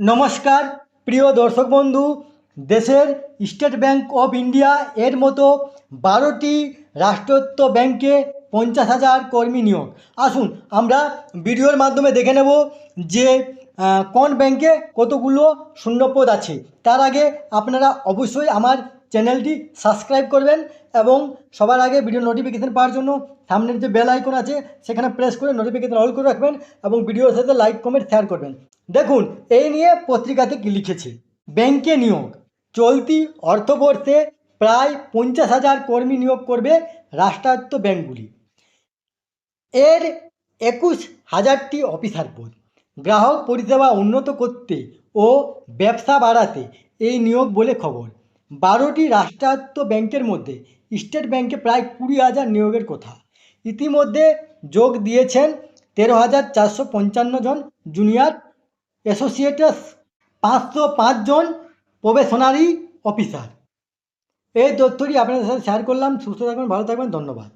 নমস্কার, প্রিয় দর্শক বন্ধু, দেশের স্টেট ব্যাংক অফ ইন্ডিয়া এর মতো বারোটি রাষ্ট্রত্ব ব্যাংকে পঞ্চাশ হাজার কর্মী নিয়োগ। আসুন, আমরা ভিডিওর মাধ্যমে দেখে নেব যে কোন ব্যাংকে কতগুলো শূন্যপদ আছে। তার আগে আপনারা অবশ্যই আমার চ্যানেলটি সাবস্ক্রাইব করবেন এবং সবার আগে ভিডিও নোটিফিকেশান পাওয়ার জন্য সামনের যে বেল আইকন আছে, সেখানে প্রেস করে নোটিফিকেশান অল করে রাখবেন এবং ভিডিওর সাথে লাইক কমেন্ট শেয়ার করবেন। দেখুন, এই নিয়ে পত্রিকাতে কি লিখেছে? ব্যাংকে নিয়োগ। চলতি অর্থবর্ষে প্রায় পঞ্চাশ হাজার কর্মী নিয়োগ করবে রাষ্ট্রায়ত্ত ব্যাংকগুলি। এর একুশ হাজারটি অফিসার পদ। গ্রাহক পরিষেবা উন্নত করতে ও ব্যবসা বাড়াতে এই নিয়োগ বলে খবর। বারোটি রাষ্ট্রায়ত্ত ব্যাংকের মধ্যে স্টেট ব্যাংকে প্রায় কুড়ি হাজার নিয়োগের কথা। ইতিমধ্যে যোগ দিয়েছেন তেরো হাজার চারশো পঞ্চান্ন জন জুনিয়র অ্যাসোসিয়েটস, পাঁচশো পাঁচজন প্রবেশনারি অফিসার। এই তথ্যটি আপনাদের সাথে শেয়ার করলাম। সুস্থ থাকবেন ভালো থাকবেন ধন্যবাদ।